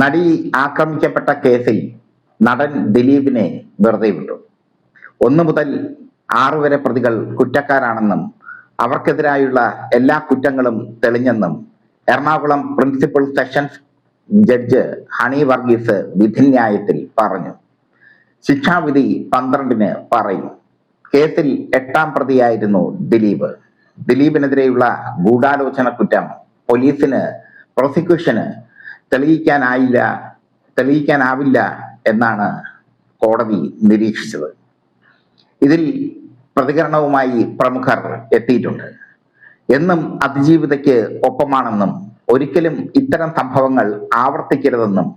നടി ആക്രമിക്കപ്പെട്ട കേസിൽ നടൻ ദിലീപിനെ വെറുതെ വിട്ടു. ഒന്ന് മുതൽ ആറു വരെ പ്രതികൾ കുറ്റക്കാരാണെന്നും അവർക്കെതിരായുള്ള എല്ലാ കുറ്റങ്ങളും തെളിഞ്ഞെന്നും Ernakulam principal sessions judge Honey Varghese വിധിന്യായത്തിൽ പറഞ്ഞു. ശിക്ഷാവിധി പന്ത്രണ്ടിന് പറയും. കേസിൽ എട്ടാം പ്രതിയായിരുന്നു ദിലീപ്. ദിലീപിനെതിരെയുള്ള ഗൂഢാലോചന കുറ്റം പോലീസിന് പ്രോസിക്യൂഷന് തെളിയിക്കാനായില്ല തെളിയിക്കാനാവില്ല എന്നാണ് കോടതി നിരീക്ഷിച്ചത്. ഇതിൽ പ്രതികരണവുമായി പ്രമുഖർ എത്തിയിട്ടുണ്ട്. എന്നും അതിജീവിതയ്ക്ക് ഒപ്പമാണെന്നും ഒരിക്കലും ഇത്തരം സംഭവങ്ങൾ ആവർത്തിക്കരുതെന്നും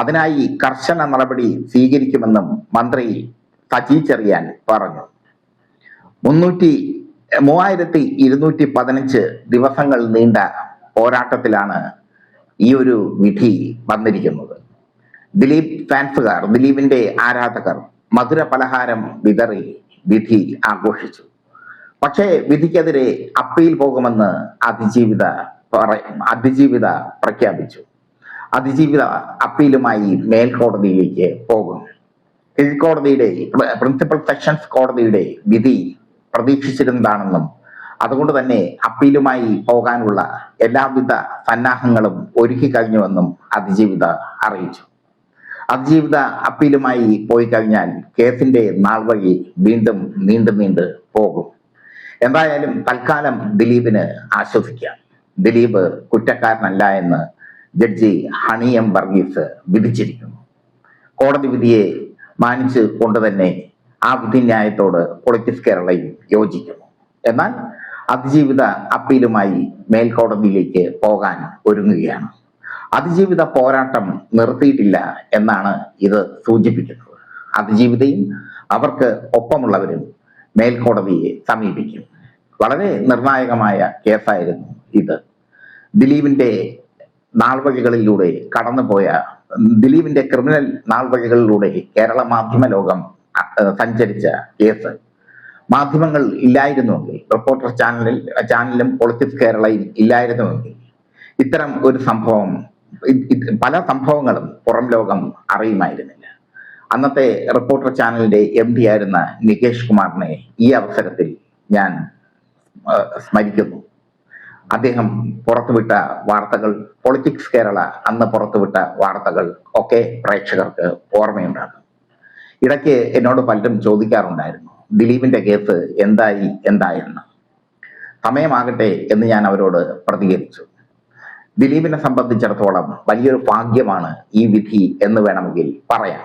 അതിനായി കർശന നടപടി സ്വീകരിക്കുമെന്നും മന്ത്രി സജി ചെറിയാൻ പറഞ്ഞു. മുന്നൂറ്റി മൂവായിരത്തി ഇരുന്നൂറ്റി പതിനഞ്ച് ദിവസങ്ങൾ നീണ്ട പോരാട്ടത്തിലാണ് ഈ ഒരു വിധി വന്നിരിക്കുന്നത്. ദിലീപ് ഫാൻസുകാർ ദിലീപിന്റെ ആരാധകർ മധുര പലഹാരം വിതറി വിധി ആഘോഷിച്ചു. പക്ഷേ വിധിക്കെതിരെ അപ്പീൽ പോകുമെന്ന് അതിജീവിത അതിജീവിത പ്രഖ്യാപിച്ചു. അതിജീവിത അപ്പീലുമായി മേൽക്കോടതിയിലേക്ക് പോകും. കീഴ്ക്കോടതിയുടെ പ്ര- പ്രിൻസിപ്പൽ സെഷൻസ് കോടതിയുടെ വിധി പ്രതീക്ഷിച്ചിരുന്നതാണെന്നും അതുകൊണ്ട് തന്നെ അപ്പീലുമായി പോകാനുള്ള എല്ലാവിധ സന്നാഹങ്ങളും ഒരുക്കി കഴിഞ്ഞുവെന്നും അതിജീവിത അറിയിച്ചു. അതിജീവിത അപ്പീലുമായി പോയി കഴിഞ്ഞാൽ കേസിന്റെ നാൾ വഴി വീണ്ടും നീണ്ടു നീണ്ട് പോകും. എന്തായാലും തൽക്കാലം ദിലീപിന് ആശ്വസിക്കാം. ദിലീപ് കുറ്റക്കാരനല്ല എന്ന് ജഡ്ജി ഹണി എം വർഗീസ് വിധിച്ചിരിക്കുന്നു. കോടതി വിധിയെ മാനിച്ചു കൊണ്ട് തന്നെ ആ വിധിന്യായത്തോട് പൊളിറ്റിക്സ് കേരളയും യോജിക്കുന്നു. എന്നാൽ അതിജീവിത അപ്പീലുമായി മേൽക്കോടതിയിലേക്ക് പോകാൻ ഒരുങ്ങുകയാണ്. അതിജീവിത പോരാട്ടം നിർത്തിയിട്ടില്ല എന്നാണ് ഇത് സൂചിപ്പിക്കുന്നത്. അതിജീവിതയും അവർക്ക് ഒപ്പമുള്ളവരും മേൽക്കോടതിയെ സമീപിക്കും. വളരെ നിർണായകമായ കേസായിരുന്നു ഇത്. ദിലീപിന്റെ നാൾവഴികളിലൂടെ കടന്നുപോയ ദിലീപിന്റെ ക്രിമിനൽ നാൾവഴികളിലൂടെ കേരള മാധ്യമ ലോകം സഞ്ചരിച്ച കേസ്. മാധ്യമങ്ങൾ ഇല്ലായിരുന്നുവെങ്കിൽ റിപ്പോർട്ടർ ചാനലിൽ ചാനലും പൊളിറ്റിക്സ് കേരളയും ഇല്ലായിരുന്നുവെങ്കിൽ ഇത്തരം ഒരു സംഭവം പല സംഭവങ്ങളും പുറം ലോകം അറിയുമായിരുന്നില്ല. അന്നത്തെ റിപ്പോർട്ടർ ചാനലിന്റെ എം ഡി ആയിരുന്ന നികേഷ് കുമാറിനെ ഈ അവസരത്തിൽ ഞാൻ സ്മരിക്കുന്നു. അദ്ദേഹം പുറത്തുവിട്ട വാർത്തകൾ പൊളിറ്റിക്സ് കേരള അന്ന് പുറത്തുവിട്ട വാർത്തകൾ ഒക്കെ പ്രേക്ഷകർക്ക് ഓർമ്മയുണ്ടാകും. ഇടയ്ക്ക് എന്നോട് പലരും ചോദിക്കാറുണ്ടായിരുന്നു ദിലീപിന്റെ കേസ് എന്തായി എന്തായെന്ന് സമയമാകട്ടെ എന്ന് ഞാൻ അവരോട് പ്രതികരിച്ചു. ദിലീപിനെ സംബന്ധിച്ചിടത്തോളം വലിയൊരു ഭാഗ്യമാണ് ഈ വിധി എന്ന് വേണമെങ്കിൽ പറയാം.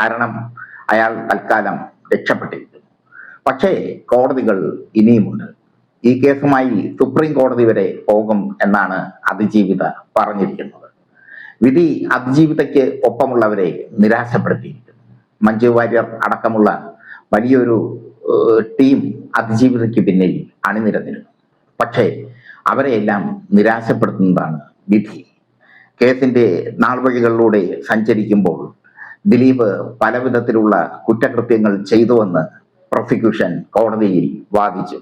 കാരണം അയാൾ തൽക്കാലം രക്ഷപ്പെട്ടിരിക്കുന്നു. പക്ഷേ കോടതികൾ ഇനിയുമുണ്ട്. ഈ കേസുമായി സുപ്രീം കോടതി വരെ പോകും എന്നാണ് അതിജീവിത പറഞ്ഞിരിക്കുന്നത്. വിധി അതിജീവിതയ്ക്ക് ഒപ്പമുള്ളവരെ നിരാശപ്പെടുത്തിയിരിക്കുന്നു. മഞ്ജു വാര്യർ അടക്കമുള്ള വലിയൊരു ടീം അതിജീവിതയ്ക്ക് പിന്നിൽ അണിനിരന്നിരുന്നു. പക്ഷേ അവരെയെല്ലാം നിരാശപ്പെടുത്തുന്നതാണ് വിധി. കേസിന്റെ നാൾവഴികളിലൂടെ സഞ്ചരിക്കുമ്പോൾ ദിലീപ് പലവിധത്തിലുള്ള കുറ്റകൃത്യങ്ങൾ ചെയ്തുവെന്ന് പ്രോസിക്യൂഷൻ കോടതിയിൽ വാദിച്ചു.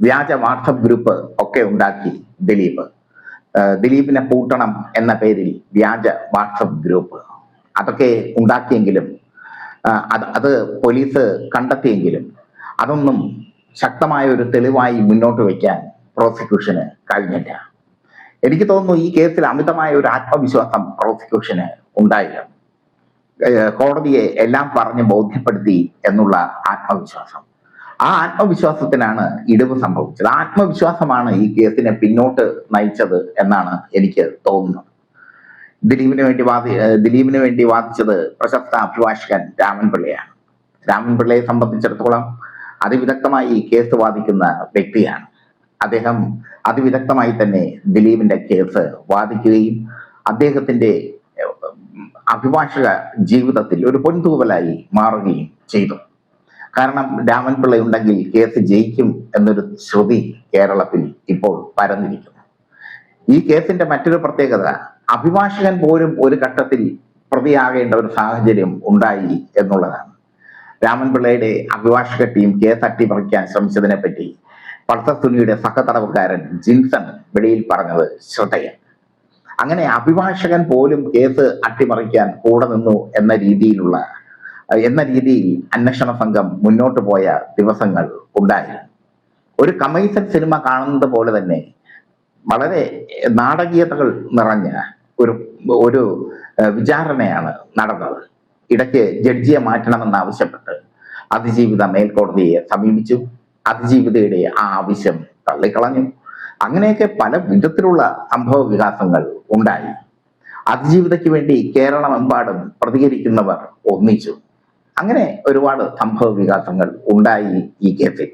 വ്യാജ വാട്സപ്പ് ഗ്രൂപ്പ് ഒക്കെ ഉണ്ടാക്കി ദിലീപ്. ദിലീപിനെ പൂട്ടണം എന്ന പേരിൽ വ്യാജ വാട്സപ്പ് ഗ്രൂപ്പ്. അതൊക്കെ ഉണ്ടാക്കിയെങ്കിലും അത് അത് പോലീസ് കണ്ടെത്തിയെങ്കിലും അതൊന്നും ശക്തമായ ഒരു തെളിവായി മുന്നോട്ട് വയ്ക്കാൻ പ്രോസിക്യൂഷന് കഴിഞ്ഞില്ല. എനിക്ക് തോന്നുന്നു ഈ കേസിൽ അമിതമായ ഒരു ആത്മവിശ്വാസം പ്രോസിക്യൂഷന് ഉണ്ടായില്ല. കോടതിയെ എല്ലാം പറഞ്ഞ് ബോധ്യപ്പെടുത്തി എന്നുള്ള ആത്മവിശ്വാസം. ആ ആത്മവിശ്വാസത്തിനാണ് ഇടിവ് സംഭവിച്ചത്. ആത്മവിശ്വാസമാണ് ഈ കേസിനെ പിന്നോട്ട് നയിച്ചത് എന്നാണ് എനിക്ക് തോന്നുന്നത്. ദിലീപിന് വേണ്ടി വാദി ദിലീപിന് വേണ്ടി വാദിച്ചത് പ്രശസ്ത അഭിഭാഷകൻ രാമൻപിള്ളയാണ് രാമൻപിള്ളയെ സംബന്ധിച്ചിടത്തോളം അതിവിദഗ്ധമായി കേസ് വാദിക്കുന്ന വ്യക്തിയാണ്. അദ്ദേഹം അതിവിദഗ്ധമായി തന്നെ ദിലീപിന്റെ കേസ് വാദിക്കുകയും അദ്ദേഹത്തിന്റെ അഭിഭാഷക ജീവിതത്തിൽ ഒരു പൊൻതൂവലായി മാറുകയും ചെയ്തു. കാരണം രാമൻപിള്ള ഉണ്ടെങ്കിൽ കേസ് ജയിക്കും എന്നൊരു ശ്രുതി കേരളത്തിൽ ഇപ്പോൾ പരന്നിരിക്കുന്നു. ഈ കേസിന്റെ മറ്റൊരു പ്രത്യേകത അഭിഭാഷകൻ പോലും ഒരു ഘട്ടത്തിൽ പ്രതിയാകേണ്ട ഒരു സാഹചര്യം ഉണ്ടായി എന്നുള്ളതാണ്. രാമൻപിള്ളയുടെ അഭിഭാഷക ടീം കേസ് അട്ടിമറിക്കാൻ ശ്രമിച്ചതിനെ പറ്റി പൾസർ സുനിയുടെ സഹതടവുകാരൻ ജിൻസൺ വെളിയിൽ പറഞ്ഞത് ശ്രദ്ധേയം അങ്ങനെ അഭിഭാഷകൻ പോലും കേസ് അട്ടിമറിക്കാൻ കൂടെ നിന്നു എന്ന രീതിയിലുള്ള എന്ന രീതിയിൽ അന്വേഷണ സംഘം മുന്നോട്ട് പോയ ദിവസങ്ങൾ ഉണ്ടായി ഒരു കമേഴ്സ്യൽ സിനിമ കാണുന്നത് പോലെ തന്നെ വളരെ നാടകീയതകൾ നിറഞ്ഞ ഒരു ഒരു വിചാരണയാണ് നടന്നത്. ഇടയ്ക്ക് ജഡ്ജിയെ മാറ്റണമെന്ന് ആവശ്യപ്പെട്ട് അതിജീവിത മേൽക്കോടതിയെ സമീപിച്ചു. അതിജീവിതയുടെ ആ ആവശ്യം തള്ളിക്കളഞ്ഞു. അങ്ങനെയൊക്കെ പല വിധത്തിലുള്ള സംഭവ വികാസങ്ങൾ ഉണ്ടായി. അതിജീവിതയ്ക്ക് വേണ്ടി കേരളമെമ്പാടും പ്രതികരിക്കുന്നവർ ഒന്നിച്ചു. അങ്ങനെ ഒരുപാട് സംഭവ വികാസങ്ങൾ ഉണ്ടായി ഈ കേസിൽ.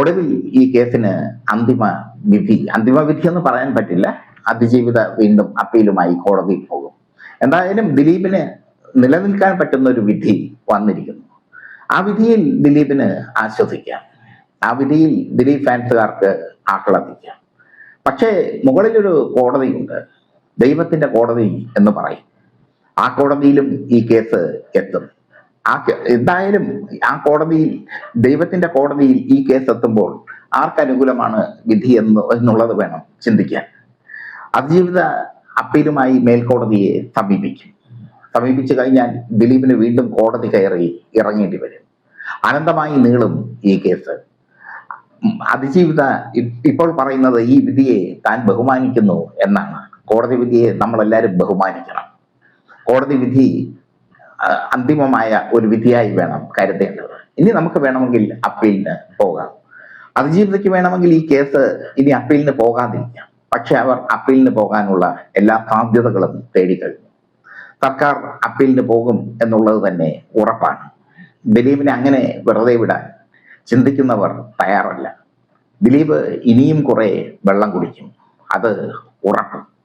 ഒടുവിൽ ഈ കേസിന് അന്തിമ വിധി അന്തിമ വിധി എന്ന് പറയാൻ പറ്റില്ല. അതിജീവിത വീണ്ടും അപ്പീലുമായി കോടതിയിൽ പോകും. എന്തായാലും ദിലീപിന് നിലനിൽക്കാൻ പറ്റുന്ന ഒരു വിധി വന്നിരിക്കുന്നു. ആ വിധിയിൽ ദിലീപിന് ആശ്വസിക്കാം. ആ വിധിയിൽ ദിലീപ് ഫാൻസുകാർക്ക് ആഹ്ലാദിക്കാം. പക്ഷേ മുകളിലൊരു കോടതിയുണ്ട്. ദൈവത്തിന്റെ കോടതി എന്ന് പറയും. ആ കോടതിയിലും ഈ കേസ് എത്തും. ആ എന്തായാലും ആ കോടതിയിൽ ദൈവത്തിന്റെ കോടതിയിൽ ഈ കേസ് എത്തുമ്പോൾ ആർക്കനുകൂലമാണ് വിധി എന്ന് എന്നുള്ളത് വേണം ചിന്തിക്കാൻ. അതിജീവിത അപ്പീലുമായി മേൽക്കോടതിയെ സമീപിക്കും. സമീപിച്ചു കഴിഞ്ഞാൽ ദിലീപിന് വീണ്ടും കോടതി കയറി ഇറങ്ങേണ്ടി വരും. അനന്തമായി നീളും ഈ കേസ്. അതിജീവിത ഇപ്പോൾ പറയുന്നത് ഈ വിധിയെ താൻ ബഹുമാനിക്കുന്നു എന്നാണ്. കോടതി വിധിയെ നമ്മളെല്ലാവരും ബഹുമാനിക്കണം. കോടതി വിധി അന്തിമമായ ഒരു വിധിയായി വേണം കരുതേണ്ടത്. ഇനി നമുക്ക് വേണമെങ്കിൽ അപ്പീലിന് പോകാം. അതിജീവിതയ്ക്ക് വേണമെങ്കിൽ ഈ കേസ് ഇനി അപ്പീലിന് പോകാതിരിക്കാം. പക്ഷെ അവർ അപ്പീലിന് പോകാനുള്ള എല്ലാ സാധ്യതകളും തേടിക്കഴിഞ്ഞു സർക്കാർ അപ്പീലിന് പോകും എന്നുള്ളത് തന്നെ ഉറപ്പാണ്. ദിലീപിനെ അങ്ങനെ വെറുതെ വിടാൻ ചിന്തിക്കുന്നവർ തയ്യാറല്ല. ദിലീപ് ഇനിയും കുറെ വെള്ളം കുടിക്കും. അത് ഉറപ്പ്.